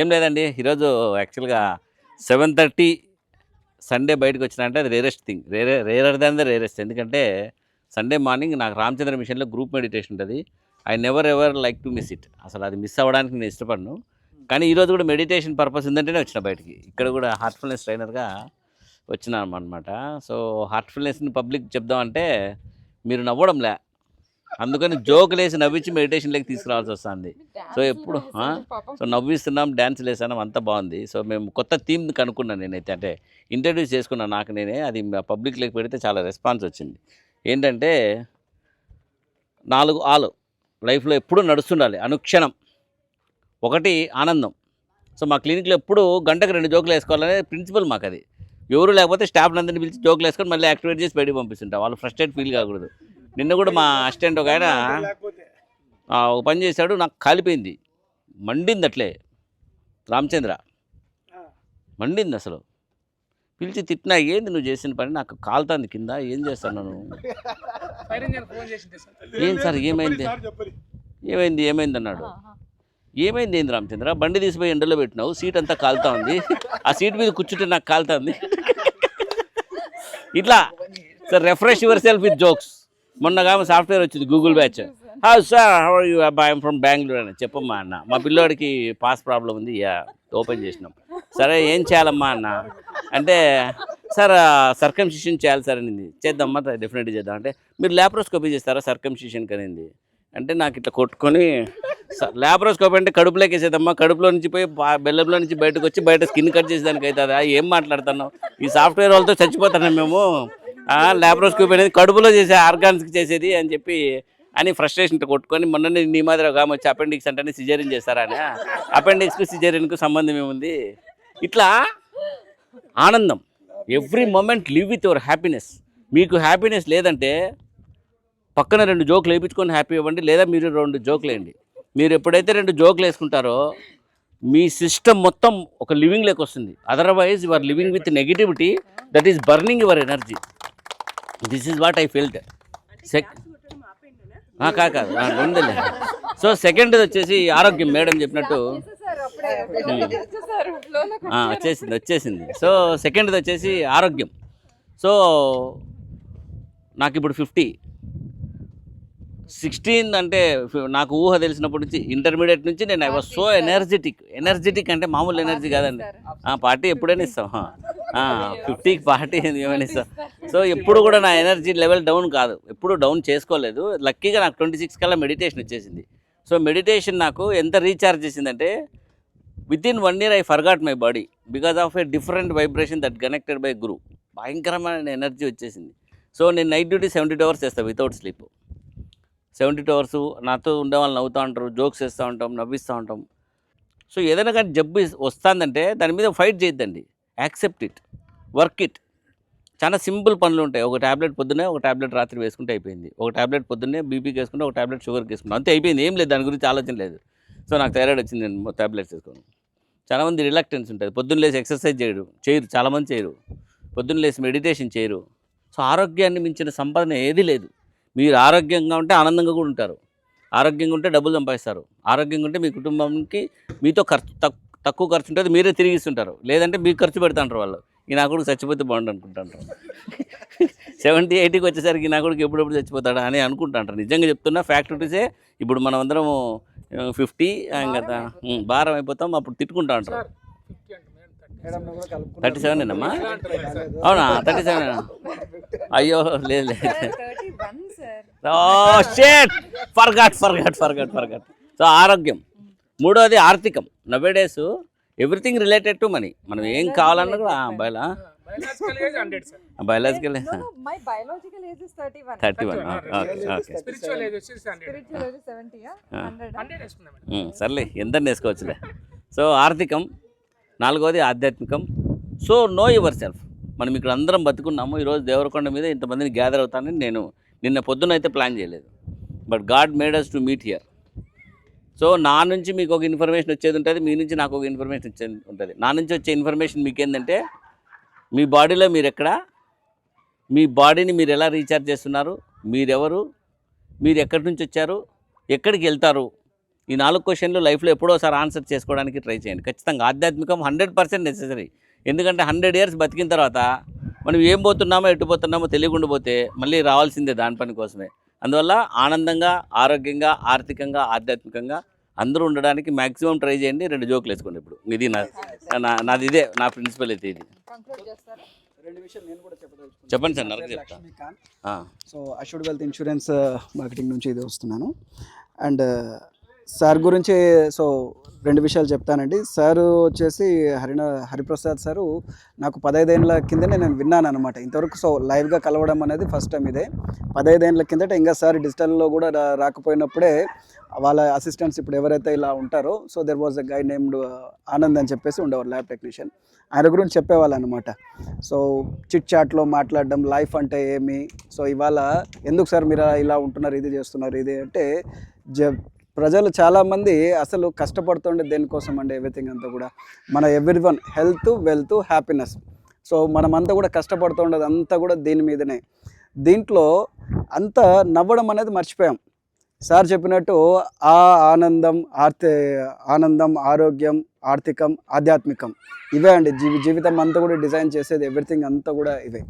ఏం లేదండి ఈరోజు యాక్చువల్గా సెవెన్ థర్టీ సండే బయటకు వచ్చిన అంటే అది rarest thing rare rarer than the rarest ఎందుకంటే సండే మార్నింగ్ నాకు రామచంద్ర మిషన్లో గ్రూప్ మెడిటేషన్ ఉంటుంది. I never ever like to miss it అసలు అది మిస్ అవ్వడానికి నేను ఇష్టపడను. కానీ ఈరోజు కూడా మెడిటేషన్ పర్పస్ ఉందంటేనే వచ్చిన బయటికి. ఇక్కడ కూడా హార్ట్ఫుల్నెస్ ట్రైనర్గా వచ్చినాం అనమాట సో హార్ట్ఫుల్నెస్ని పబ్లిక్ చెప్దామంటే మీరు నవ్వడంలే. అందుకని జోకులు వేసి నవ్వించి మెడిటేషన్లోకి తీసుకురావాల్సి వస్తుంది. సో ఎప్పుడు? సో నవ్విస్తున్నాం డ్యాన్స్ వేసాం అంతా బాగుంది. సో మేము కొత్త థీమ్ కనుక్కున్నాను నేనైతే. అంటే ఇంట్రడ్యూస్ చేసుకున్నాను నాకు నేనే. అది పబ్లిక్లోకి పెడితే చాలా రెస్పాన్స్ వచ్చింది. ఏంటంటే నాలుగు ఆలు. లైఫ్లో ఎప్పుడూ నడుస్తుండాలి. అనుక్షణం. ఒకటి ఆనందం. సో మా క్లినిక్లో ఎప్పుడు గంటకు రెండు జోకులు వేసుకోవాలనే ప్రిన్సిపల్ మాకు అది ఎవరు లేకపోతే స్టాఫ్ అందరిని పిలిచి జోకులు వేసుకొని మళ్ళీ యాక్టివేట్ చేసి బయటికి పంపిస్తుంటాం వాళ్ళు ఫ్రస్ట్రేట్ ఫీల్ కాకూడదు. నిన్న కూడా మా అసిస్టెంట్ ఒక ఆయన ఒక పని చేశాడు నాకు కాలిపోయింది. మండింది అట్లే. రామచంద్ర. మండింది అసలు. పిలిచి తిట్టినా ఏంది నువ్వు చేసిన పని? నాకు కాలుతుంది కింద ఏం చేస్తాను సార్. ఏం సార్ ఏమైంది? ఏమైంది ఏమైంది అన్నాడు. ఏమైంది ఏంది రామచంద్ర? బండి తీసిపోయి ఎండలో పెట్టినావు సీట్ అంతా కాలుతా ఉంది. ఆ సీట్ మీద కూర్చుంటే నాకు కాలుతా ఉంది ఇట్లా. Sir refresh yourself with jokes మొన్నగా software వచ్చింది Google batch. How sir how you I'm from Bengaluru అని చెప్పమ్మా అన్న. మా పిల్లోడికి పాస్ ప్రాబ్లం ఉంది. యా ఓపెన్ చేసినాం. సరే ఏం చేయాలమ్మా అన్న? అంటే సార్ సర్కంసిషన్ చేయాలి సార్ అనింది. చేద్దామా? డెఫినెట్గా చేద్దాం. అంటే మీరు ల్యాప్రోస్కోపీ చేస్తారా సర్కంసిషన్కి అనింది. అంటే నాకు ఇట్లా కొట్టుకొని ల్యాప్రోస్కోపీ అంటే కడుపులోకి వేసేదమ్మా కడుపులో నుంచి పోయి బెల్లంలో నుంచి బయటకు వచ్చి బయట స్కిన్ కట్ చేసేదానికి అవుతుందా ఏం మాట్లాడుతున్నావు? ఈ సాఫ్ట్వేర్ వాళ్ళతో చచ్చిపోతున్నాం మేము. ల్యాప్రోస్కోపీ అనేది కడుపులో చేసే ఆర్గాన్స్కి చేసేది అని చెప్పి అని ఫ్రస్ట్రేషన్ కొట్టుకొని మొన్ననే నీ మాదిరి ఒక ఆమె వచ్చి అపెండిక్స్ అంటే సిజేరియన్ చేస్తారని అని. అపెండిక్స్కి సిజేరియన్కు సంబంధం ఏముంది? ఇట్లా ఆనందం. Every moment live with your happiness మీకు హ్యాపీనెస్ లేదంటే పక్కన రెండు జోకులు వేయించుకొని హ్యాపీ ఇవ్వండి లేదా మీరు రెండు జోకులు వేయండి. మీరు ఎప్పుడైతే రెండు జోకులు వేసుకుంటారో మీ సిస్టమ్ మొత్తం ఒక లివింగ్ లెక్క వస్తుంది. Otherwise your living with negativity that is burning your energy this is what I felt check ఉందిలే. సో సెకండ్ వచ్చేసి ఆరోగ్యం మేడం చెప్పినట్టు. ఆ, వచ్చేసింది వచ్చేసింది. సో సెకండ్ది వచ్చేసి ఆరోగ్యం. సో నాకు ఇప్పుడు ఫిఫ్టీ సిక్స్టీన్ అంటే నాకు ఊహ తెలిసినప్పటి నుంచి ఇంటర్మీడియట్ నుంచి నేను I was so energetic energetic అంటే మామూలు ఎనర్జీ కాదండి. ఆ, పార్టీ ఎప్పుడైనా ఇస్తాం. ఫిఫ్టీకి పార్టీ ఏమైనా ఇస్తాం సో ఎప్పుడు కూడా నా ఎనర్జీ లెవెల్ డౌన్ కాదు. ఎప్పుడు డౌన్ చేసుకోలేదు. లక్కీగా నాకు ట్వంటీ సిక్స్ కల్లా మెడిటేషన్ వచ్చేసింది. సో మెడిటేషన్ నాకు ఎంత రీఛార్జ్ చేసిందంటే within one year I forgot my body because of a different vibration that connected by guru భయంకరమైన ఎనర్జీ వచ్చేసింది. సో నేను night duty seventy two hours చేస్తాను without sleep seventy two hours నాతో ఉండే వాళ్ళు నవ్వుతూ ఉంటారు జోక్స్ వేస్తూ ఉంటాం నవ్విస్తూ ఉంటాం. సో ఏదైనా కానీ జబ్బు వస్తుందంటే దాని మీద ఫైట్ చేయొద్దండి. Accept it. Work it. చాలా సింపుల్ పనులు ఉంటాయి. ఒక ట్యాబ్లెట్ పొద్దునే ఒక ట్యాబ్లెట్ రాత్రి వేసుకుంటే అయిపోయింది. ఒక ట్యాబ్లెట్ పొద్దున్నే బీపీకి వేసుకుంటే ఒక ట్యాబ్లెట్ షుగర్కి వేసుకుంటాం అంతే అయిపోయింది. ఏం లేదు దాని గురించి ఆలోచన లేదు. సో నాకు థైరాయిడ్ వచ్చింది నేను ట్యాబ్లెట్స్ వేసుకోను. చాలామంది రిలాక్టెన్స్ ఉంటుంది పొద్దున్న లేసి ఎక్సర్సైజ్ చేయరు చేయరు చాలామంది చేయరు. పొద్దున్న లేసి మెడిటేషన్ చేయరు. సో ఆరోగ్యాన్ని మించిన సంపాదన ఏది లేదు. మీరు ఆరోగ్యంగా ఉంటే ఆనందంగా కూడా ఉంటారు. ఆరోగ్యంగా ఉంటే డబ్బులు సంపాదిస్తారు. ఆరోగ్యంగా ఉంటే మీ కుటుంబానికి మీతో ఖర్చు తక్కువ తక్కువ ఖర్చు ఉంటుంది మీరే తిరిగిస్తుంటారు లేదంటే మీకు ఖర్చు పెడతాంటారు వాళ్ళు. ఈ నా కొడుకు చచ్చిపోతే బాగుండు అనుకుంటాంటారు సెవెంటీ ఎయిటీకి వచ్చేసరికి ఈ నా కొడుకు ఎప్పుడెప్పుడు చచ్చిపోతాడా అని అనుకుంటాంటారు నిజంగా చెప్తున్నా ఫ్యాక్టరీసే ఇప్పుడు మనం అందరం ఫిఫ్టీ కదా. భారం అయిపోతాం అప్పుడు తిట్టుకుంటా ఉంటారు సార్ ఫిఫ్టీ అంటే మేడం థర్టీ సెవెన్ అమ్మా? అవునా? థర్టీ సెవెన్ అయ్యో లేదు లేదు. Forgot forgot forgot forgot so ఆరోగ్యం. మూడోది ఆర్థికం. నవ్వే days everything related to money మనం ఏం కావాలన్నా కూడా బయలా బయాలజికల్ థర్టీ వన్ సర్లే ఎంత వేసుకోవచ్చులే. సో ఆర్థికం నాలుగోది ఆధ్యాత్మికం. సో నో యువర్ సెల్ఫ్ మనం ఇక్కడ అందరం బతుకున్నాము ఈరోజు దేవరకొండ మీద ఇంతమందిని గ్యాదర్ అవుతానని నేను నిన్న పొద్దున అయితే ప్లాన్ చేయలేదు. But God made us to meet here so నా నుంచి మీకు ఒక ఇన్ఫర్మేషన్ వచ్చేది ఉంటుంది మీ నుంచి నాకు ఒక ఇన్ఫర్మేషన్ వచ్చేది ఉంటుంది. నా నుంచి వచ్చే ఇన్ఫర్మేషన్ మీకు ఏంటంటే మీ బాడీలో మీరు ఎక్కడ మీ బాడీని మీరు ఎలా రీఛార్జ్ చేస్తున్నారు మీరెవరు మీరు ఎక్కడి నుంచి వచ్చారు ఎక్కడికి వెళ్తారు ఈ నాలుగు క్వశ్చన్లు లైఫ్లో ఎప్పుడోసారి ఆన్సర్ చేసుకోవడానికి ట్రై చేయండి. ఖచ్చితంగా ఆధ్యాత్మికం హండ్రెడ్ పర్సెంట్ నెసెసరీ ఎందుకంటే హండ్రెడ్ ఇయర్స్ బతికిన తర్వాత మనం ఏం పోతున్నామో ఎటు పోతున్నామో తెలియకుండా పోతే మళ్ళీ రావాల్సిందే దాని పని కోసమే. అందువల్ల ఆనందంగా ఆరోగ్యంగా ఆర్థికంగా ఆధ్యాత్మికంగా అందరూ ఉండడానికి మ్యాక్సిమం ట్రై చేయండి. రెండు జోకులు వేసుకోండి ఇప్పుడు. ఇది నా నా- నాది ఇదే. నా ప్రిన్సిపల్ అయితే ఇది. కంక్లూడ్ చేస్తారా? రెండు విషయాలు నేను కూడా చెప్పదలుచుకున్నాను. చెప్పండి సార్ నరకు చెప్తా లక్ష్మీకాంత్ ఆ, so assured wealth insurance marketing నుంచి ఇది వస్తున్నాను. అండ్ సార్ గురించి సో రెండు విషయాలు చెప్తానండి. సార్ వచ్చేసి హరిణ హరిప్రసాద్ సారు నాకు పదహైదేళ్ళ కిందనే నేను విన్నాను అనమాట ఇంతవరకు సో లైవ్గా కలవడం అనేది ఫస్ట్ టైం ఇదే. పదహైదేళ్ళ కిందట ఇంకా సార్ డిజిటల్లో కూడా రా- రాకపోయినప్పుడే వాళ్ళ అసిస్టెంట్స్ ఇప్పుడు ఎవరైతే ఇలా ఉంటారో so there was a guy named Anand అని చెప్పేసి ఉండేవారు ల్యాబ్ టెక్నీషియన్. ఆయన గురించి చెప్పేవాళ్ళు అనమాట సో చిట్ చాట్లో మాట్లాడడం లైఫ్ అంటే ఏమి? సో ఇవాళ ఎందుకు సార్ మీరు ఇలా ఉంటున్నారు ఇది చేస్తున్నారు ఇది అంటే జ ప్రజలు చాలామంది అసలు కష్టపడుతుండే దేనికోసం అండి ఎవ్రీథింగ్ అంతా కూడా? మన everyone health wealth happiness so మనమంతా కూడా కష్టపడుతుండేది అంతా కూడా దీని మీదనే. దీంట్లో అంత నవ్వడం అనేది మర్చిపోయాం. సార్ చెప్పినట్టు ఆ ఆనందం ఆర్థి ఆనందం ఆరోగ్యం ఆర్థికం ఆధ్యాత్మికం ఇవే అండి. జీవి జీవితం అంతా కూడా డిజైన్ చేసేది ఎవ్రీథింగ్ అంతా కూడా ఇవే.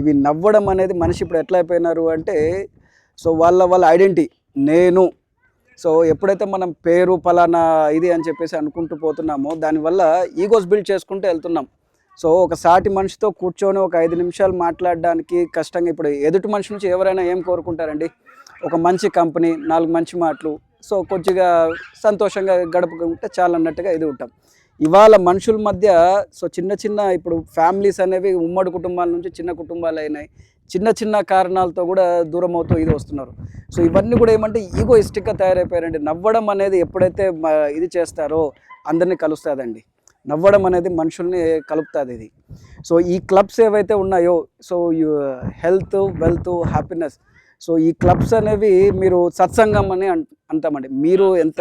ఇవి నవ్వడం అనేది మనిషి ఇప్పుడు ఎట్లా అయిపోయినారు అంటే సో వాళ్ళ వాళ్ళ ఐడెంటిటీ నేను సో ఎప్పుడైతే మనం పేరు పలానా ఇది అని చెప్పేసి అనుకుంటూ పోతున్నామో దానివల్ల ఈగోస్ బిల్డ్ చేసుకుంటూ వెళ్తున్నాం. సో ఒక సాటి మనిషితో కూర్చొని ఒక ఐదు నిమిషాలు మాట్లాడడానికి కష్టంగా ఇప్పుడు ఎదుటి మనిషి నుంచి ఎవరైనా ఏం కోరుకుంటారండి? ఒక మంచి కంపెనీ నాలుగు మంచి మాటలు సో కొద్దిగా సంతోషంగా గడపకుంటే చాలా అన్నట్టుగా ఇది ఉంటాం. ఇవాళ మనుషుల మధ్య సో చిన్న చిన్న ఇప్పుడు ఫ్యామిలీస్ అనేవి ఉమ్మడి కుటుంబాల నుంచి చిన్న కుటుంబాలు అయినాయి. చిన్న చిన్న కారణాలతో కూడా దూరం అవుతూ ఇది వస్తున్నారు. సో ఇవన్నీ కూడా ఏమంటే ఈగో ఇస్టిక్గా తయారైపోయారండి. నవ్వడం అనేది ఎప్పుడైతే ఇది చేస్తారో అందరినీ కలుస్తుందండి. నవ్వడం అనేది మనుషుల్ని కలుపుతుంది ఇది. సో ఈ క్లబ్స్ ఏవైతే ఉన్నాయో so health wealth happiness so ఈ క్లబ్స్ అనేవి మీరు సత్సంగం అని అంటామండి. మీరు ఎంత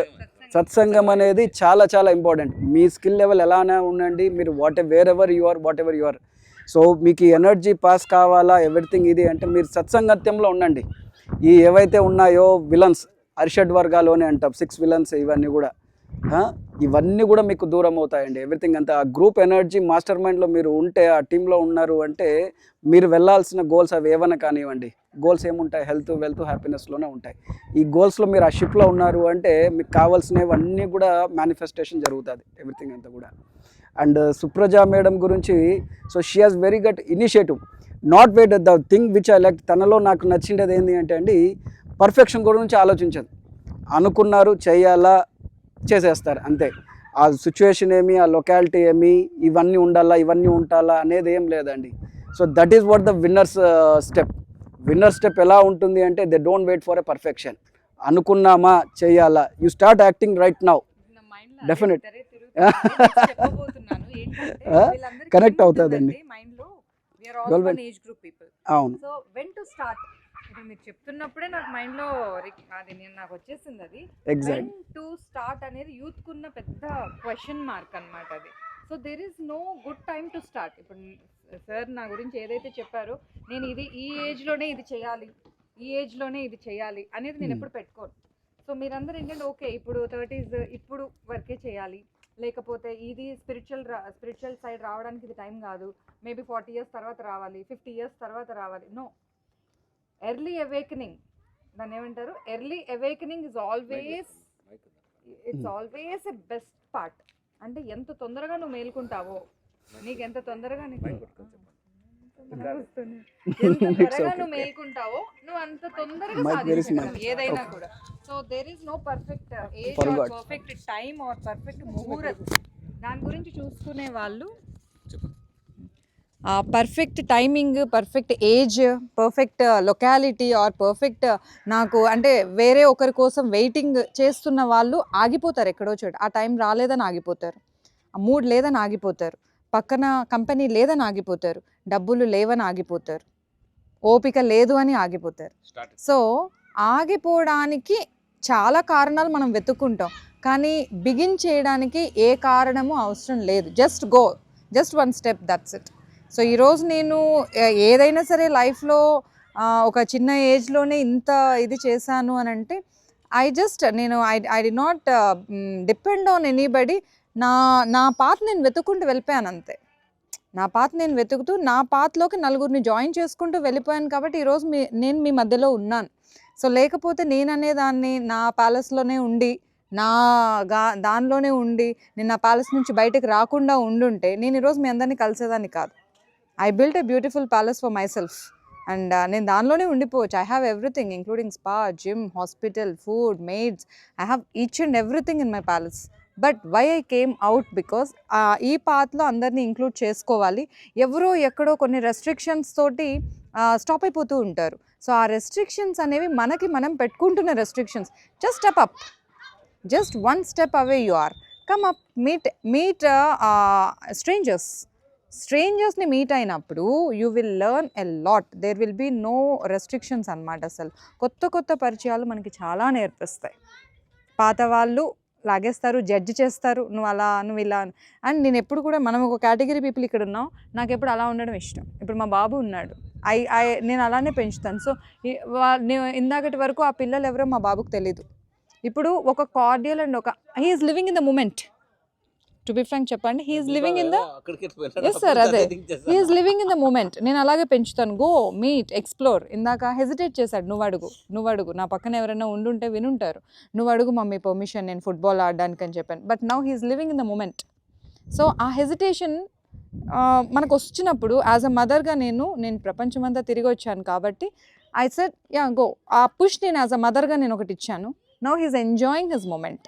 సత్సంగం అనేది చాలా చాలా ఇంపార్టెంట్. మీ స్కిల్ లెవెల్ ఎలానే ఉండండి. మీరు what wherever you are whatever you are. So మీకు ఎనర్జీ పాస్ కావాలా ఎవ్రీథింగ్ ఇది అంటే మీరు సత్సంగత్యంలో ఉండండి. ఈ ఏవైతే ఉన్నాయో విలన్స్ అరిషడ్ వర్గాలోనే అంటాం సిక్స్ విలన్స్ ఇవన్నీ కూడా. ఇవన్నీ కూడా మీకు దూరం అవుతాయండి. ఎవ్రీథింగ్ అంతా ఆ గ్రూప్ ఎనర్జీ మాస్టర్ మైండ్లో మీరు ఉంటే ఆ టీంలో ఉన్నారు అంటే మీరు వెళ్ళాల్సిన గోల్స్ అవి ఏమైనా కానివ్వండి. గోల్స్ ఏముంటాయి? హెల్త్ వెల్త్ హ్యాపీనెస్లోనే ఉంటాయి. ఈ గోల్స్లో మీరు ఆ షిప్లో ఉన్నారు అంటే మీకు కావాల్సినవన్నీ కూడా మేనిఫెస్టేషన్ జరుగుతుంది ఎవ్రీథింగ్ అంతా కూడా. అండ్ సుప్రజా మేడం గురించి so she has very good initiative not wait the thing which I like తనలో నాకు నచ్చిండేది ఏంటి అంటే అండి పర్ఫెక్షన్ గురించి ఆలోచించదు. అనుకున్నారు చేయాలా చేసేస్తారు అంతే. ఆ సిచ్యువేషన్ ఏమి ఆ లొకాలిటీ ఏమి ఇవన్నీ ఉండాలా ఇవన్నీ ఉండాలా అనేది ఏం లేదండి. So that is what the winners step winner step ఎలా ఉంటుంది అంటే they don't wait for a perfection అనుకున్నామా చేయాలా? You start acting right now నా ఏముంటుందంటే అవుతాదండి. అవును. సో వెన్ టు స్టార్ట్ ఇప్పుడు మీరు చెప్తున్నప్పుడే నాకు మైండ్లో అది నేను నాకు వచ్చేసింది అది. ఎగ్జాక్ట్ టు స్టార్ట్ అనేది యూత్ కున్న పెద్ద క్వశ్చన్ మార్క్ అన్నమాట అది. So there is no good time to start ఇప్పుడు సార్ నా గురించి ఏదైతే చెప్పారో నేను ఇది ఈ ఏజ్లోనే ఇది చేయాలి ఈ ఏజ్లోనే ఇది చేయాలి అనేది నేను Hmm. ఎప్పుడు పెట్టుకోను. సో మీరందరూ ఏంటంటే ఓకే ఇప్పుడు థర్టీస్ ఇప్పుడు వర్కే చేయాలి. లేకపోతే ఇది స్పిరిచువల్ స్పిరిచువల్ సైడ్ రావడానికి ఇది టైం కాదు. మేబీ ఫార్టీ ఇయర్స్ తర్వాత రావాలి ఫిఫ్టీ ఇయర్స్ తర్వాత రావాలి. నో ఎర్లీ అవేకనింగ్ దాన్ని ఏమంటారు? Early awakening is always its. Always a best part అంటే ఎంత తొందరగా నువ్వు మేల్కుంటావో నీకు ఎంత తొందరగా నీకు తొందరగా వస్తుంది. ఎంత త్వరగా okay. నువ్వు మేల్కుంటావో నువ్వు అంత తొందరగా సాధించగలవు. ఏదైనా. కూడా. So there is no perfect age. Or perfect time or perfect muhurat దాని గురించి చూసుకునే వాళ్ళు perfect timing perfect age perfect locality or perfect నాకు అంటే వేరే ఒకరి కోసం వెయిటింగ్ చేస్తున్న వాళ్ళు ఆగిపోతారు ఎక్కడో చోట. ఆ టైం రాలేదని ఆగిపోతారు. ఆ మూడ్ లేదని ఆగిపోతారు. పక్కన కంపెనీ లేదని ఆగిపోతారు. డబ్బులు లేవని ఆగిపోతారు. ఓపిక లేదు అని ఆగిపోతారు. సో ఆగిపోవడానికి చాలా కారణాలు మనం వెతుక్కుంటాం. కానీ బిగిన్ చేయడానికి ఏ కారణము అవసరం లేదు. Just go. Just one step that's it. So ఈరోజు నేను ఏదైనా సరే లైఫ్లో ఒక చిన్న ఏజ్లోనే ఇంత ఇది చేశాను అని అంటే ఐ జస్ట్ నేను I I did not depend on anybody నా నా పాత నేను వెతుక్కుంటూ వెళ్ళిపోయాను అంతే. నా పాత నేను వెతుకుతూ నా పాతలోకి నలుగురిని జాయిన్ చేసుకుంటూ వెళ్ళిపోయాను కాబట్టి ఈరోజు మీ నేను మీ మధ్యలో ఉన్నాను. సో లేకపోతే నేను అనే దాన్ని నా ప్యాలెస్లోనే ఉండి నా గా దానిలోనే ఉండి నేను నా ప్యాలెస్ నుంచి బయటకు రాకుండా ఉండుంటే నేను ఈరోజు మీ అందరినీ కలిసేదాన్ని కాదు. I built a beautiful palace for myself and నేను దానిలోనే ఉండిపోవచ్చు. I have everything including spa gym hospital food maids I have each and everything in my palace but why I came out because ఈ పాత్లో అందరినీ include చేసుకోవాలి. ఎవరో ఎక్కడో కొన్ని restrictions తోటి స్టాప్ అయిపోతూ ఉంటారు. సో ఆ రెస్ట్రిక్షన్స్ అనేవి మనకి మనం పెట్టుకుంటున్న restrictions just step up just one step away you are come up meet meet strangers స్ట్రేంజర్స్ని meet అయినప్పుడు you will learn a lot there will be no restrictions అనమాట అసలు. కొత్త కొత్త పరిచయాలు మనకి చాలా నేర్పిస్తాయి. పాత వాళ్ళు లాగేస్తారు జడ్జ్ చేస్తారు నువ్వు అలా నువ్వు ఇలా అండ్ నేను ఎప్పుడు కూడా మనం ఒక కేటగిరీ పీపుల్ ఇక్కడ ఉన్నాం నాకు ఎప్పుడు అలా ఉండడం ఇష్టం. ఇప్పుడు మా బాబు ఉన్నాడు. ఐ ఐ నేను అలానే పెంచుతాను. సో నేను ఇందాకటి వరకు ఆ పిల్లలు ఎవరో మా బాబుకు తెలీదు. ఇప్పుడు ఒక కార్డియల్ అండ్ ఒక he's living in the moment. To be frank చెప్పండి he's living in the yes sir అదే. He's living in the moment నేను అలాగే పెంచుతాను. గో మీట్ ఎక్స్ప్లోర్ ఇందాక హెజిటేట్ చేశాడు నువ్వు అడుగు నువ్వు అడుగు. నా పక్కన ఎవరైనా ఉండుంటే వినుంటారు. నువ్వు అడుగు మమ్మీ పర్మిషన్ నేను ఫుట్బాల్ ఆడడానికి అని చెప్పాను. But now he's living in the moment so ఆ హెజిటేషన్ మనకు వచ్చినప్పుడు యాజ్ అ మదర్గా నేను నేను ప్రపంచమంతా తిరిగి వచ్చాను కాబట్టి I set ya go a push నేను యాజ్ అ మదర్గా నేను ఒకటి ఇచ్చాను. Now he's enjoying his moment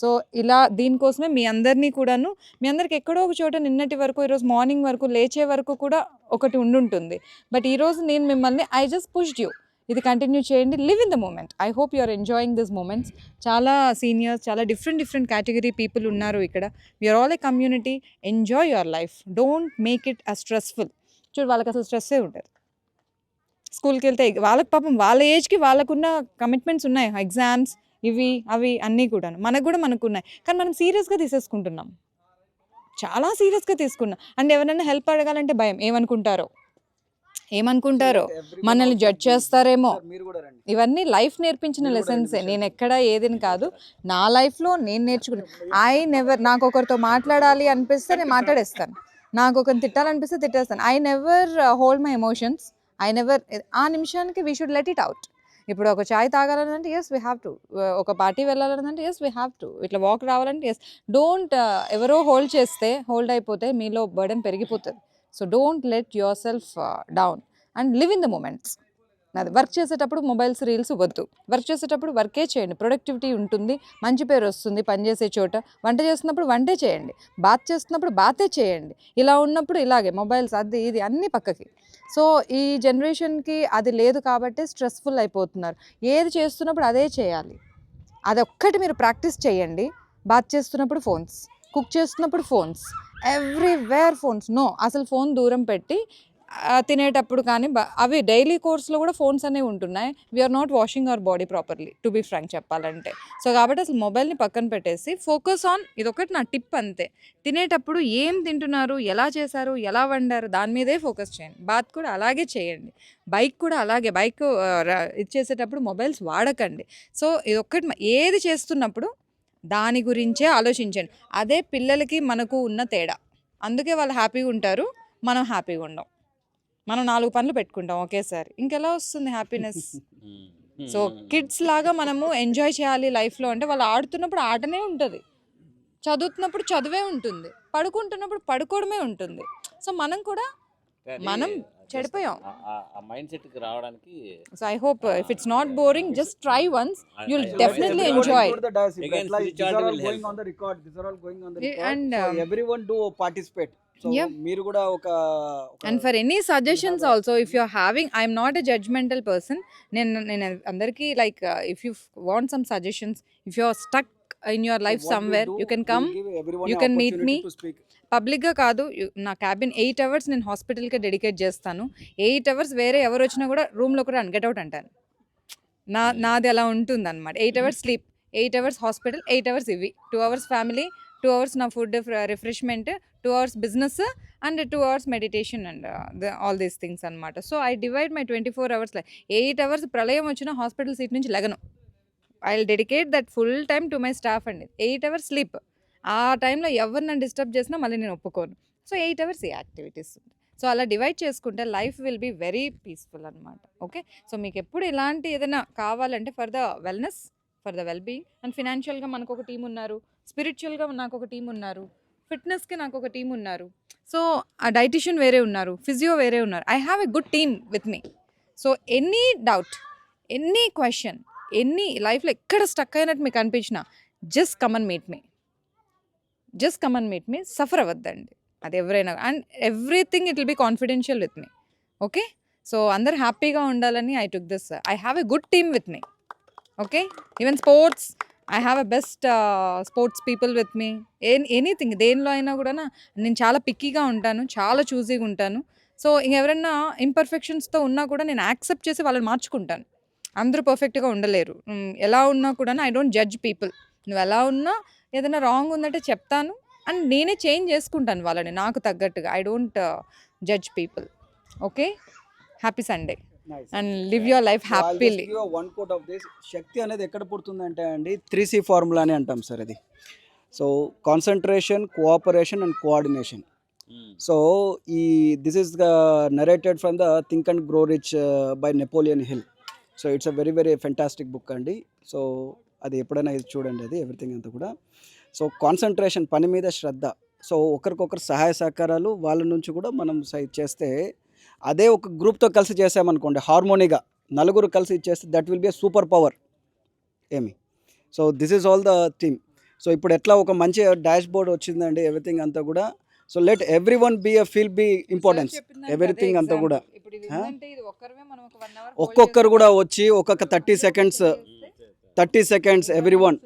so ఇలా దీనికోసమే మీ అందరినీ కూడాను మీ అందరికి ఎక్కడో ఒక చోట నిన్నటి వరకు ఈరోజు మార్నింగ్ వరకు లేచే వరకు కూడా ఒకటి ఉండుంటుంది. బట్ ఈరోజు నేను మిమ్మల్ని ఐ జస్ట్ పుష్డ్ యూ. ఇది కంటిన్యూ చేయండి live in the moment. I hope you are enjoying this moments. చాలా సీనియర్స్ చాలా డిఫరెంట్ డిఫరెంట్ కేటగిరీ పీపుల్ ఉన్నారు ఇక్కడ. You are all a community. Enjoy your life. Don't make it a stressful. చూడు వాళ్ళకి అసలు స్ట్రెస్సే ఉంటుంది స్కూల్కి వెళ్తే వాళ్ళకి పాపం వాళ్ళ ఏజ్కి వాళ్ళకున్న కమిట్మెంట్స్ ఉన్నాయి. ఎగ్జామ్స్ ఇవి అవి అన్నీ కూడా మనకు కూడా మనకు ఉన్నాయి కానీ మనం సీరియస్గా తీసేసుకుంటున్నాం. చాలా సీరియస్గా తీసుకున్నాం. అండ్ ఎవరైనా హెల్ప్ అడగాలంటే భయం. ఏమనుకుంటారో? ఏమనుకుంటారో? మనల్ని జడ్జ్ చేస్తారేమో? ఇవన్నీ లైఫ్ నేర్పించిన లెసన్సే నేను ఎక్కడ ఏదని కాదు. నా లైఫ్లో నేను నేర్చుకున్నా ఐ నెవర్ నాకు ఒకరితో మాట్లాడాలి అనిపిస్తే నేను మాట్లాడేస్తాను. నాకు ఒకరిని తిట్టాలనిపిస్తే తిట్టేస్తాను. I never hold my emotions I never ఆ నిమిషానికి we should let it out ఇప్పుడు ఒక చాయ్ తాగాలంటే ఎస్ వీ హ్యావ్ టు ఒక పార్టీ వెళ్ళాలంటే ఎస్ వీ హ్యావ్ టు ఇట్లా వాక్ రావాలంటే ఎస్ డోంట్ ఎవరో హోల్డ్ చేస్తే హోల్డ్ అయిపోతే మీలో బర్డెన్ పెరిగిపోతుంది. So don't let yourself down and live in the moments నాది. వర్క్ చేసేటప్పుడు మొబైల్స్ రీల్స్ వద్దు. వర్క్ చేసేటప్పుడు వర్కే చేయండి. ప్రొడక్టివిటీ ఉంటుంది మంచి పేరు వస్తుంది పని చేసే చోట. వంట చేస్తున్నప్పుడు వంటే చేయండి. బాత్ చేస్తున్నప్పుడు బాతే చేయండి. ఇలా ఉన్నప్పుడు ఇలాగే మొబైల్స్ అది ఇది అన్నీ పక్కకి. సో ఈ జనరేషన్కి అది లేదు కాబట్టి స్ట్రెస్ఫుల్ అయిపోతున్నారు. ఏది చేస్తున్నప్పుడు అదే చేయాలి. అదొక్కటి మీరు ప్రాక్టీస్ చేయండి. బాత్ చేస్తున్నప్పుడు ఫోన్స్ కుక్ చేస్తున్నప్పుడు ఫోన్స్ ఎవ్రీవేర్ ఫోన్స్. నో అసలు ఫోన్ దూరం పెట్టి తినేటప్పుడు కానీ అవి డైలీ కోర్స్లో కూడా ఫోన్స్ అనేవి ఉంటున్నాయి. We are not washing our body properly to be frank చెప్పాలంటే. సో కాబట్టి అసలు మొబైల్ని పక్కన పెట్టేసి ఫోకస్ ఆన్ ఇదొకటి నా టిప్ అంతే. తినేటప్పుడు ఏం తింటున్నారు ఎలా చేశారు ఎలా వండారు దాని మీదే ఫోకస్ చేయండి. బాత్ కూడా అలాగే చేయండి. బైక్ కూడా అలాగే బైక్ ఇచ్చేసేటప్పుడు మొబైల్స్ వాడకండి. సో ఇదొక్కటి ఏది చేస్తున్నప్పుడు దాని గురించే ఆలోచించండి. అదే పిల్లలకి మనకు ఉన్న తేడా. అందుకే వాళ్ళు హ్యాపీగా ఉంటారు మనం హ్యాపీగా ఉండం. మనం నాలుగు పనులు పెట్టుకుంటాం ఒకేసారి. ఇంకెలా వస్తుంది హ్యాపీనెస్? సో కిడ్స్ లాగా మనము ఎంజాయ్ చేయాలి లైఫ్లో అంటే వాళ్ళు ఆడుతున్నప్పుడు ఆటనే ఉంటుంది. చదువుతున్నప్పుడు చదువే ఉంటుంది. పడుకుంటున్నప్పుడు పడుకోవడమే ఉంటుంది. సో మనం కూడా మనం చెడిపోయాం. ఆ మైండ్ సెట్కి రావడానికి so I hope if it's not boring just try once You'll I- I- definitely everyone- enjoy. Again, spirituality మీరు కూడా ఒక and for any suggestions also if you're having I'm not a judgemental person నేను నేను అందరికీ like if you want some suggestions if you are stuck in your life somewhere you can come opportunity me. to speak. పబ్లిక్గా కాదు నా cabin eight hours నేను హాస్పిటల్కే dedicate చేస్తాను. Eight hours వేరే ఎవరు వచ్చినా కూడా రూమ్లో కూడా గెట్ అవుట్ అంటాను. నా నాది అలా ఉంటుంది అనమాట eight hours sleep eight hours hospital eight hours ఇవి. Two hours family two hours నా food refreshment two hours business and two hours meditation and uh, all these things అనమాట so I divide my twenty four hours eight hours ప్రళయం వచ్చిన hospital seat నుంచి లెగను. I dedicate that full time to my staff అండి. Eight hours sleep. ఆ టైంలో ఎవరు నన్ను disturb చేసినా మళ్ళీ నేను ఒప్పుకోను. సో ఎయిట్ అవర్స్ ఈ యాక్టివిటీస్. సో అలా డివైడ్ చేసుకుంటే life will be very peaceful అనమాట ఓకే? సో మీకు ఎప్పుడు ఇలాంటి ఏదైనా కావాలంటే for the wellness for the wellbeing and ఫినాన్షియల్గా మనకు ఒక టీం ఉన్నారు స్పిరిచువల్గా నాకు ఒక టీం ఉన్నారు ఫిట్నెస్కి నాకు ఒక టీం ఉన్నారు సో ఆ డైటిషియన్ వేరే ఉన్నారు. ఫిజియో వేరే ఉన్నారు. I have a good team with me. So any doubt any question ఎన్ని లైఫ్లో ఎక్కడ స్టక్ అయినట్టు మీకు అనిపించినా just come and meet me. Just come and meet me. Suffer అవ్వద్దండి. అది ఎవరైనా and everything it will be confidential with me. Okay? So అందరు హ్యాపీగా ఉండాలని I took this. I have a good team with me. Okay even sports I have a best sports people with me A anything దేనిలో అయినా కూడా నేను చాలా పిక్కీగా ఉంటాను. చాలా చూజీగా ఉంటాను. సో ఎవరన్నా ఇంపర్ఫెక్షన్స్తో ఉన్నా కూడా నేను యాక్సెప్ట్ చేసి వాళ్ళని మార్చుకుంటాను. అందరూ పర్ఫెక్ట్గా ఉండలేరు. ఎలా ఉన్నా కూడా ఐ డోంట్ జడ్జ్ పీపుల్ నువ్వు ఎలా ఉన్నా ఏదైనా రాంగ్ ఉందంటే చెప్తాను. అండ్ నేనే చేంజ్ చేసుకుంటాను వాళ్ళని. నాకు తగ్గట్టుగా. I don't judge people okay happy Sunday and live your life happily one quote of this శక్తి అనేది ఎక్కడ పుడుతుందంటే అండి త్రీ సి ఫార్ములా అని అంటాం సార్ ఇది so concentration cooperation and coordination so ఈ this is the narrated from the think and grow rich by Napoleon Hill so it's a very very fantastic book అండి. సో అది ఎప్పుడైనా ఇది చూడండి అది ఎవ్రీథింగ్ అంతా కూడా. సో కాన్సన్ట్రేషన్ పని మీద శ్రద్ధ. సో ఒకరికొకరు సహాయ సహకారాలు వాళ్ళ నుంచి కూడా మనం సై- చేస్తే అదే ఒక గ్రూప్తో కలిసి చేసామనుకోండి హార్మోనీగా నలుగురు కలిసి ఇచ్చేస్తే that will be a super power ఏమి? So this is all the theme so ఇప్పుడు ఎట్లా ఒక మంచి డాష్ బోర్డ్ వచ్చిందండి ఎవ్రీథింగ్ అంతా కూడా. So let every one be a feel be importance everything అంతా కూడా. ఒక్కొక్కరు కూడా వచ్చి ఒక్కొక్క thirty seconds thirty seconds every one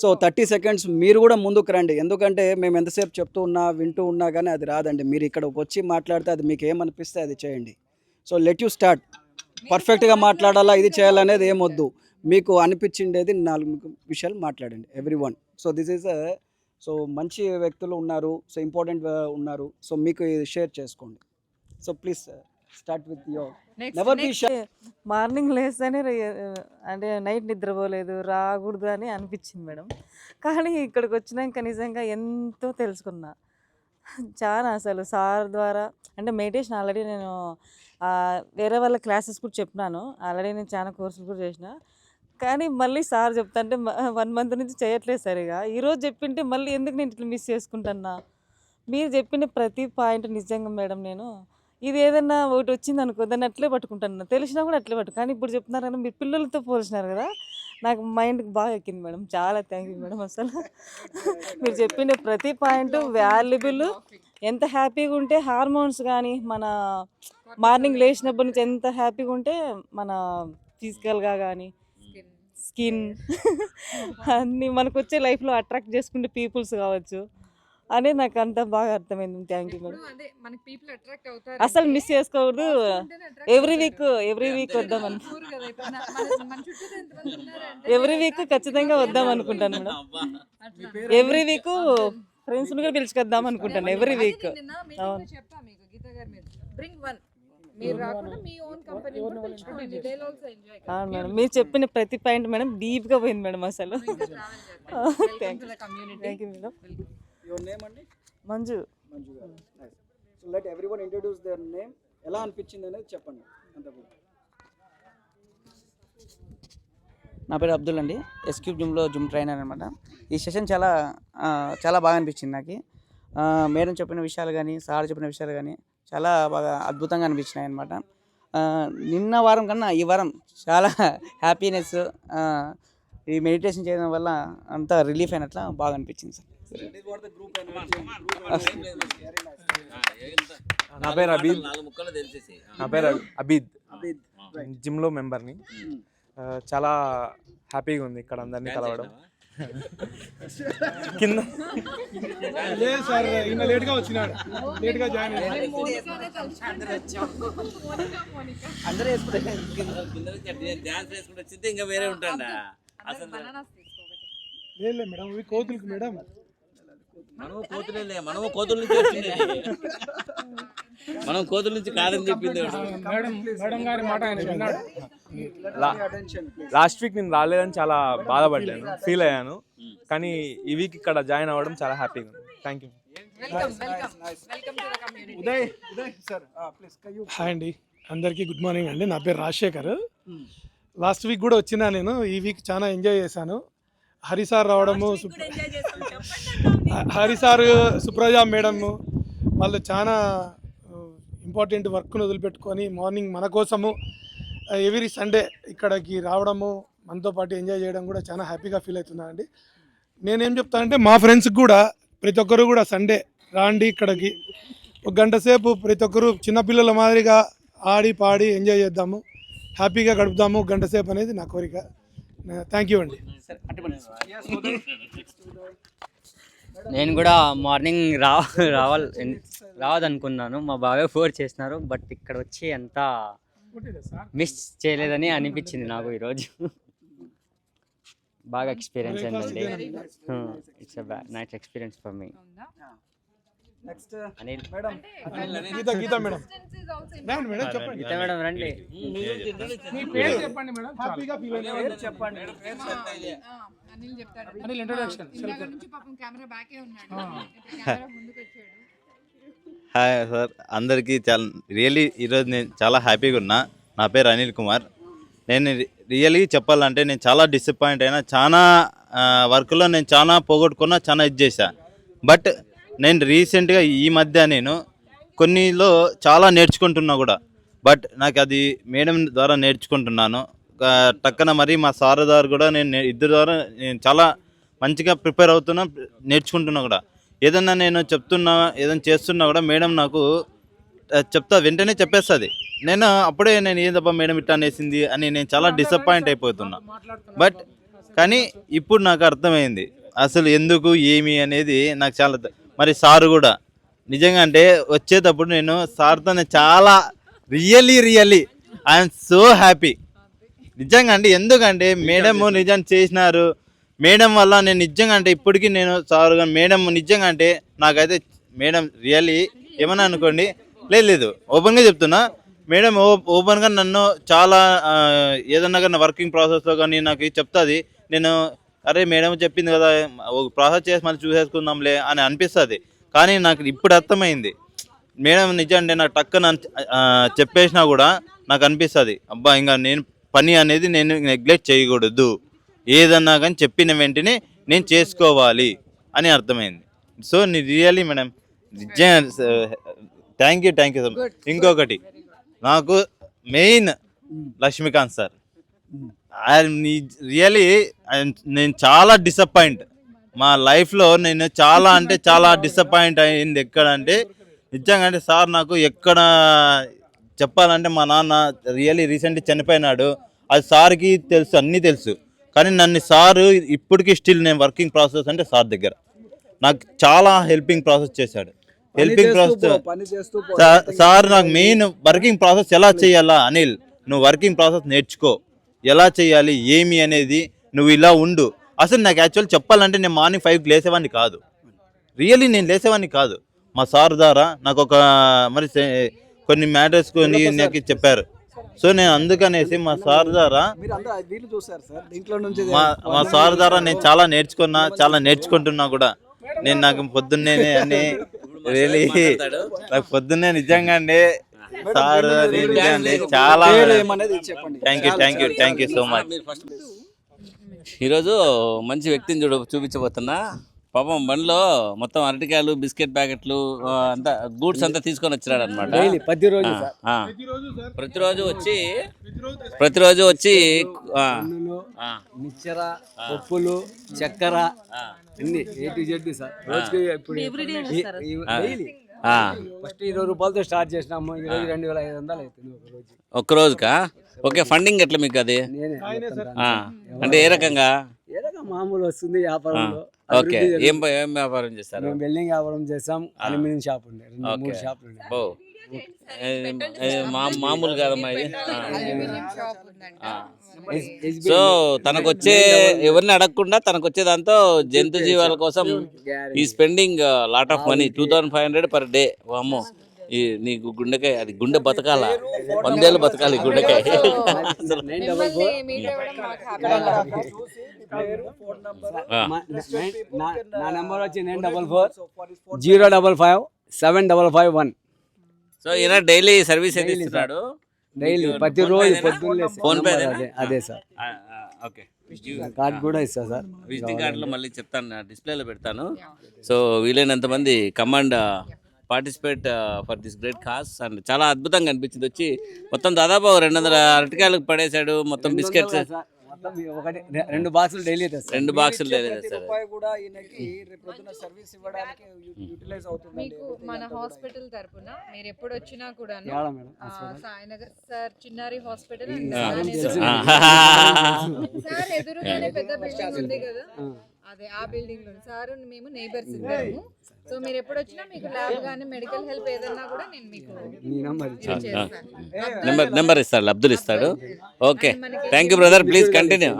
so thirty seconds మీరు కూడా ముందుకు రండి. ఎందుకంటే మేము ఎంతసేపు చెప్తూ ఉన్నా వింటూ ఉన్నా కానీ అది రాదండి. మీరు ఇక్కడికి వచ్చి మాట్లాడితే అది మీకు ఏమనిపిస్తే అది చేయండి. So let you start. పర్ఫెక్ట్గా మాట్లాడాలా ఇది చేయాలనేది ఏమొద్దు. మీకు అనిపించిండేది నాలుగు విషయాలు మాట్లాడండి every one so this is so మంచి వ్యక్తులు ఉన్నారు సో ఇంపార్టెంట్ ఉన్నారు. సో మీకు షేర్ చేసుకోండి. So please start with your never be shy morning లేస్తేనే అంటే నైట్ నిద్రపోలేదు రాకూడదు అని అనిపించింది మేడం. కానీ ఇక్కడికి వచ్చినాక నిజంగా ఎంతో తెలుసుకున్నా. చాలా అసలు సార్ ద్వారా అంటే మెడిటేషన్ ఆల్రెడీ నేను ఆ, వేరే వాళ్ళ క్లాసెస్ కూడా చెప్పినాను. ఆల్రెడీ నేను చాలా కోర్సులు కూడా చేసిన. కానీ మళ్ళీ సార్ చెప్తాంటే వన్ మంత్ నుంచి చేయట్లేదు సరిగా. ఈరోజు చెప్పింటే మళ్ళీ ఎందుకు నేను ఇట్లా మిస్ చేసుకుంటున్నా? మీరు చెప్పిన ప్రతి పాయింట్ నిజంగా మేడం నేను ఇది ఏదన్నా ఒకటి వచ్చింది అనుకో దాన్ని అట్లే పట్టుకుంటాను తెలిసినా కూడా అట్లే పట్టు కానీ ఇప్పుడు చెప్తున్నారు కదా మీరు పిల్లలతో పోల్చినారు కదా నాకు మైండ్కి బాగా ఎక్కింది మేడం. చాలా థ్యాంక్ యూ మేడం అసలు. మీరు చెప్పిన ప్రతి పాయింట్ వాల్యుబుల్ ఎంత హ్యాపీగా ఉంటే హార్మోన్స్ కానీ మన మార్నింగ్ లేచినప్పటి నుంచి ఎంత హ్యాపీగా ఉంటే మన ఫిజికల్గా కానీ స్కిన్ అన్నీ మనకు వచ్చే లైఫ్లో అట్రాక్ట్ చేసుకుంటే పీపుల్స్ కావచ్చు. అనేది నాకు అంత బాగా అర్థమైంది. థ్యాంక్ యూ మేడం అసలు మిస్ చేసుకోకూడదు. ఎవ్రీ వీక్ ఎవ్రీ వీక్ వద్దామని. ఎవ్రీ వీక్ ఖచ్చితంగా వద్దాం అనుకుంటాను మేడం. ఎవ్రీ వీక్ ఫ్రెండ్స్ కూడా పిలుచుకొద్దాం అనుకుంటాను ఎవ్రీ వీక్ అవును. అవును మేడం మీరు చెప్పిన ప్రతి పాయింట్ మేడం డీప్గా పోయింది మేడం అసలు. Thank you thank you madam your name అండి? Manju. Manju garu. So let every one introduce their name ఎలా అనిపించింది అనేది చెప్పండి. అంత నా పేరు అబ్దుల్ అండి. ఎస్క్యూబ్ జిమ్లో జిమ్ ట్రైనర్ అనమాట ఈ సెషన్ చాలా చాలా బాగా అనిపించింది నాకు. మేడం చెప్పిన విషయాలు కానీ సార్ చెప్పిన విషయాలు కానీ చాలా బాగా అద్భుతంగా అనిపించినాయి అనమాట నిన్న వారం కన్నా ఈ వారం చాలా హ్యాపీనెస్ ఈ మెడిటేషన్ చేయడం వల్ల అంతా రిలీఫ్ అయినట్ల బాగా అనిపించింది సార్. నా పేరు అబీద్. నాలుగు ముక్కలు తెలిసేసి నా పేరు అబీద్. అబీద్ జిమ్లో మెంబర్ని చాలా హ్యాపీగా ఉంది ఇక్కడ అందరినీ కలవడం. కింద లేదు సార్ ఈయన లేట్గా వచ్చినాడు. లేట్గా జాయిన్ అయ్యాడు అందరూ వేసుకుంటే ఇంకా వేరే ఉంటాడా? అసలు లేదు మేడం ఇవి కోతులకి మేడం. మనము కోతులే మనము కోతుల నుంచి వచ్చింది మనం కోతుల నుంచి కాదని చెప్పింది వాడు. మేడం మేడం గారి మాట ఆయన విన్నాడు? లాస్ట్ వీక్ నేను రాలేదని చాలా బాధపడ్డాను ఫీల్ అయ్యాను. కానీ ఈ వీక్ ఇక్కడ జాయిన్ అవ్వడం చాలా హ్యాపీగా ఉంది. Thank you Uday Uday sir please కయ్యూ hi అండి. అందరికీ గుడ్ మార్నింగ్ అండి. నా పేరు రాజశేఖర్. లాస్ట్ వీక్ కూడా వచ్చినా నేను ఈ వీక్ చాలా ఎంజాయ్ చేశాను. హరి సార్ రావడము సుప్- హరి సార్ సుప్రజ మేడం వాళ్ళు చాలా ఇంపార్టెంట్ వర్క్ను వదిలిపెట్టుకొని మార్నింగ్ మన కోసము ఎవ్రీ సండే ఇక్కడికి రావడము మనతో పాటు ఎంజాయ్ చేయడం కూడా చాలా హ్యాపీగా ఫీల్ అవుతున్నాను అండి? నేనేం చెప్తానంటే మా ఫ్రెండ్స్కి కూడా ప్రతి ఒక్కరు కూడా సండే రాండి ఇక్కడికి. ఒక గంట సేపు ప్రతి ఒక్కరు చిన్నపిల్లల మాదిరిగా ఆడి పాడి ఎంజాయ్ చేద్దాము. హ్యాపీగా గడుపుదాము గంట సేపు అనేది నా కోరిక. థ్యాంక్ యూ అండి. నేను కూడా మార్నింగ్ రా రావాలి రావదనుకున్నాను. మా బాబాయ్ ఫోర్ చేసినారు బట్ ఇక్కడ వచ్చి అంత మిస్ చేయలేదని అనిపించింది నాకు ఈరోజు. బాగా ఎక్స్పీరియన్స్ అయిందండి. It's night experience for me next Anil. Madam Geetha Geetha madam రండి మేడం చెప్పండి. గీత మేడం రండి. మీ పేరు చెప్పండి. మేడం హ్యాపీగా ఫీల్ అయ్యారు చెప్పండి అనిల్ చెప్తాడు అనిల్ ఇంట్రొడక్షన్ నుంచి పాపం కెమెరా బ్యాకే ఉన్నాడు. కెమెరా ముందుకు వచ్చాడు. హాయ్ సార్ అందరికీ చాలా రియలీ ఈరోజు నేను చాలా హ్యాపీగా ఉన్నా. నా పేరు అనిల్ కుమార్. నేను రియల్లీ చెప్పాలంటే నేను చాలా డిసప్పాయింట్ అయినా చాలా వర్క్లో నేను చాలా పోగొట్టుకున్నా చాలా ఇది చేశా. బట్ నేను రీసెంట్గా ఈ మధ్య నేను కొన్నిలో చాలా నేర్చుకుంటున్నా కూడా. బట్ నాకు అది మేడం ద్వారా నేర్చుకుంటున్నాను. టక్కన మరి మా సార్ ద్వారా కూడా నేను ఇద్దరు ద్వారా నేను చాలా మంచిగా ప్రిపేర్ అవుతున్నా నేర్చుకుంటున్నా కూడా. ఏదన్నా నేను చెప్తున్నా ఏదైనా చేస్తున్నా కూడా మేడం నాకు చెప్తా వెంటనే చెప్పేస్తుంది. నేను అప్పుడే నేను ఏందబ్బా మేడం ఇట్లా అనేసింది అని నేను చాలా డిసప్పాయింట్ అయిపోతున్నా. బట్ కానీ ఇప్పుడు నాకు అర్థమైంది. అసలు ఎందుకు ఏమి అనేది నాకు చాలా మరి సార్ కూడా. నిజంగా అంటే వచ్చేటప్పుడు నేను సార్తో నేను చాలా really really I'm so happy. నిజంగా అండి ఎందుకంటే మేడం నిజం చేసినారు. మేడం వల్ల నేను నిజంగా అంటే ఇప్పటికీ నేను సార్ మేడం నిజంగా అంటే నాకైతే మేడం రియల్లీ ఏమన్నా అనుకోండి లేదు లేదు ఓపెన్గా చెప్తున్నా. మేడం ఓ ఓపెన్గా నన్ను చాలా ఏదన్నా కానీ వర్కింగ్ ప్రాసెస్లో కానీ నాకు చెప్తుంది. నేను అరే మేడం చెప్పింది కదా ఒక ప్రాసెస్ చేసి మళ్ళీ చూసేసుకుందాంలే అని అనిపిస్తుంది. కానీ నాకు ఇప్పుడు అర్థమైంది. మేడం నిజం అంటే నాకు టక్కన చెప్పేసినా కూడా నాకు అనిపిస్తుంది. అబ్బా ఇంకా నేను పని అనేది నేను నెగ్లెక్ట్ చేయకూడదు. ఏదన్నా కానీ చెప్పిన వెంటనే నేను చేసుకోవాలి అని అర్థమైంది. సో నీ రియల్లీ మేడం నిజం thank you thank you so much ఇంకొకటి నాకు మెయిన్ లక్ష్మీకాంత్ సార్. రియలీ నేను చాలా డిసప్పాయింట్ మా లైఫ్లో నేను చాలా అంటే చాలా డిసప్పాయింట్ అయింది ఎక్కడ అంటే నిజంగా అంటే సార్ నాకు ఎక్కడ చెప్పాలంటే మా నాన్న రియల్లీ రీసెంట్లీ చనిపోయినాడు. అది సార్కి తెలుసు అన్నీ తెలుసు. కానీ నన్ను సారు ఇప్పటికీ స్టిల్ నేను వర్కింగ్ ప్రాసెస్ అంటే సార్ దగ్గర. నాకు చాలా హెల్పింగ్ ప్రాసెస్ చేశాడు. హెల్పింగ్ ప్రాసెస్ సార్ నాకు మెయిన్ వర్కింగ్ ప్రాసెస్ ఎలా చేయాలా అనిల్? నువ్వు వర్కింగ్ ప్రాసెస్ నేర్చుకో. ఎలా చేయాలి ఏమి అనేది నువ్వు ఇలా ఉండు. అసలు నాకు యాక్చువల్ చెప్పాలంటే నేను మార్నింగ్ ఫైవ్కి లేసేవాడిని కాదు. రియల్లీ నేను లేసేవాడిని కాదు. మా సార్ ద్వారా నాకు ఒక మరి కొన్ని మ్యాటర్స్ కొన్ని నాకు చెప్పారు. సో నేను అందుకనేసి మా సార్ ద్వారా మా మా సార్ ద్వారా నేను చాలా నేర్చుకున్నా చాలా నేర్చుకుంటున్నా కూడా. నేను నాకు పొద్దున్నే అన్ని రియలీ నాకు పొద్దున్నే నిజంగా అండి సార్ చాలా పేరు ఏమనేది చెప్పండి. Thank you thank you thank you so much. ఈరోజు మంచి వ్యక్తిని చూడ చూపించబోతున్నా. పాపం బండిలో మొత్తం అరటికాయలు బిస్కెట్ ప్యాకెట్లు అంతా గూడ్స్ అంతా తీసుకొని వచ్చినాడు అనమాట ప్రతిరోజు ప్రతిరోజు వచ్చి ప్రతిరోజు వచ్చి మిక్చర పప్పులు చక్కెర అన్ని ఏ టు జెడ్ సార్. రోజుకి ఇప్పుడు ఆ. ఫస్ట్ ఇరవై రూపాయలతో స్టార్ట్ చేసినాము. ఈ రోజు రెండు వేల ఐదు వందలు అవుతుంది ఒక రోజు. ఒక్క రోజుకా? ఓకే ఫండింగ్ ఎట్లా మీకు అది? నేనే దాన్ని. ఆ, అంటే ఏ రకంగా? మామూలు వస్తుంది వ్యాపారంలో? ఓకే. అభివృద్ధి ఏం ఏం వ్యాపారం చేస్తారు? మేము బిల్డింగ్ వ్యాపారం చేస్తాం అల్యూమినియం షాప్ ఉండే రెండు. మూడు షాపులు ఉండే. ఓ ఏ- ఏ మామూలు కాదమ్మా ఇది. సో తనకు వచ్చే ఎవరిని అడగకుండా తనకు వచ్చే దాంతో జంతు జీవాల కోసం ఈ spending lot of money two thousand five hundred per day అమ్మో ఈ నీకు గుండెకాయ అది గుండె బతకాల. వందేళ్ళు బతకాలి గుండెకాయ. నా నెంబర్ వచ్చి nine double four zero double five seven double five one so ఈయన డైలీ సర్వీస్ అయితే ఇస్తున్నాడు డైలీ మీకు ప్రతి ఫోన్ రోజు పేనేనా? పొద్దున్నే ఫోన్ పే అదే సార్. ఓకే. కార్డ్ కూడా ఇస్తా సార్. విజిటింగ్ కార్డులో మళ్ళీ చెప్తాను డిస్ప్లేలో పెడతాను. సో వీలైనంత మంది come and participate for this great cause and చాలా అద్భుతంగా అనిపించింది వచ్చి. మొత్తం దాదాపు రెండు వందల అరటికాయలకు పడేశాడు. మొత్తం బిస్కెట్స్ ఒకటి రెండు బాక్సులు డైలీ తెస్తారు రెండు బాక్సులు కూడా ఈయనకి సర్వీస్ ఇవ్వడానికి యూటిలైజ్ అవుతుంది. మీకు మన హాస్పిటల్ తరపున మీరు ఎప్పుడు వచ్చినా ఆ, Sainagar sir Chinnari hospital. Sir ఎదురుగానే పెద్ద బిల్డింగ్ ఉంది కదా. అదే ఆ బిల్డింగ్లో సార్ మేము నేబర్స్ ఇద్దరు సో మీరు ఎప్పుడు వచ్చినా మీకు ల్యాబ్ కానీ మెడికల్ హెల్ప్ ఏదన్నా కూడా నేను మీకు నీ నెంబర్ చేస్తాను. నెంబర్ నెంబర్ ఇస్తాడు అబ్దుల్ ఇస్తాడు. Okay thank you brother please continue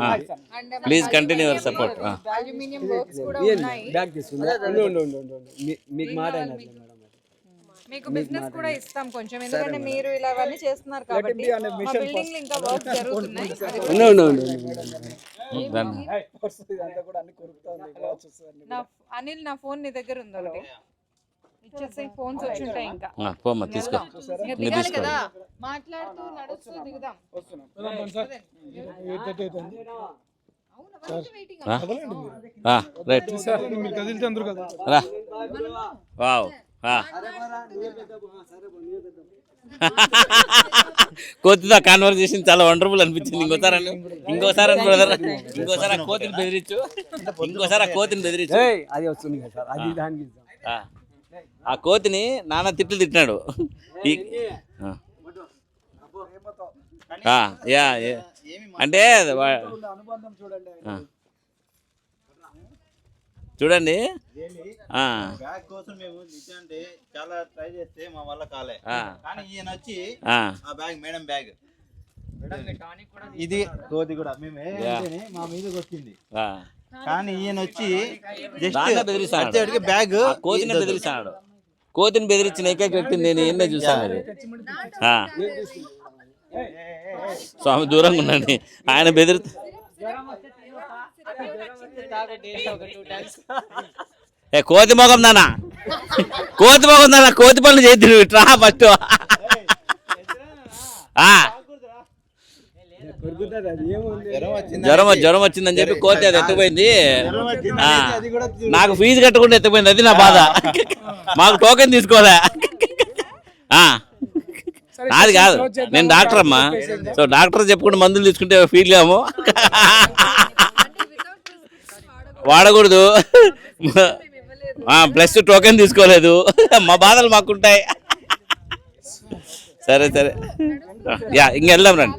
please continue your support aluminium works కూడా ఉన్నాయి. బ్యాగ్ తీసుకుందా? ఉండు, ఉండు, ఉండు, మీకు మాట మీకు బిజినెస్ కూడా ఇస్తాం కొంచెం. ఎందుకంటే మీరు ఇలా అవన్నీ చేస్తున్నారు కాబట్టి మా బిల్డింగ్లో ఇంకా వర్క్ జరుగుతున్నాయి. నా అనిల్ నా ఫోన్ నీ దగ్గర ఉంది ఒకటి? ఇచ్చేస్తే ఫోన్స్ వచ్చి ఉంటాయి ఇంకా. పోమ్మా తీసుకో. ఇంకా దిగాలి కదా? మాట్లాడుతూ నడుస్తూ దిగుదాం. అవును? waiting ఆ? రైట్. సార్ మీరు కదిలితే అందరూ కదా రా. వావ్. కోతితో కాన్వర్జేషన్ చాలా వండర్ఫుల్ అనిపించింది. ఇంకోసారి ఇంకోసారి అను బ్రదర్ ఇంకోసారి ఆ కోతిని బెదిరించు. ఇంకోసారి ఆ కోతిని బెదిరించు. ఏయ్, అది వస్తుంది అది దానికి. ఆ. ఆ కోతిని నాన్న తిట్లు తిట్టినాడు. ఈ- ఆ. ఆ, యా యా. అంటే అనుబంధం చూడండి. చూడండి. ఆ, బ్యాగ్ కోసం మేము నిజంటే చాలా ట్రై చేస్తే మా వల్ల కాలే. కానీ ఈయన వచ్చి ఆ. Bag madam bag. ఇది కోది కూడా. మేము ఏ యా. అంటేనే మా మీదకి వచ్చింది. ఆ. కానీ ఈయన వచ్చి. జస్ట్ బ్యాగ్ కోతిని బెదిరిస్తాడు కోతిని బెదిరించిన ఏకైక వ్యక్తిని నేను ఎన్నే చూసాను అది ఆ. స్వామి దూరంగా ఉండండి. ఆయన బెదిరి ఏ కోతి మొగం నాన్న. కోతి మొగం నాన్న కోతి పనులు చేద్దరు ఇట్రా ఫస్ట్. జ్వరం జ్వరం వచ్చిందని చెప్పి కోతి అది కూడా నాకు ఫీజు కట్టకుండా ఎత్తుకుపోయింది అది నా బాధ. మాకు టోకెన్ తీసుకోలే. ఆ, నాది కాదు. నేను డాక్టర్ అమ్మా. సో డాక్టర్ చెప్పుకుంటే మందులు తీసుకుంటే ఫీల్ కాము. వాడకూడదు. ప్లస్ టోకెన్ తీసుకోలేదు. మా బాధలు మాకుంటాయి. సరే సరే. యా ఇంక వెళ్దాం రండి.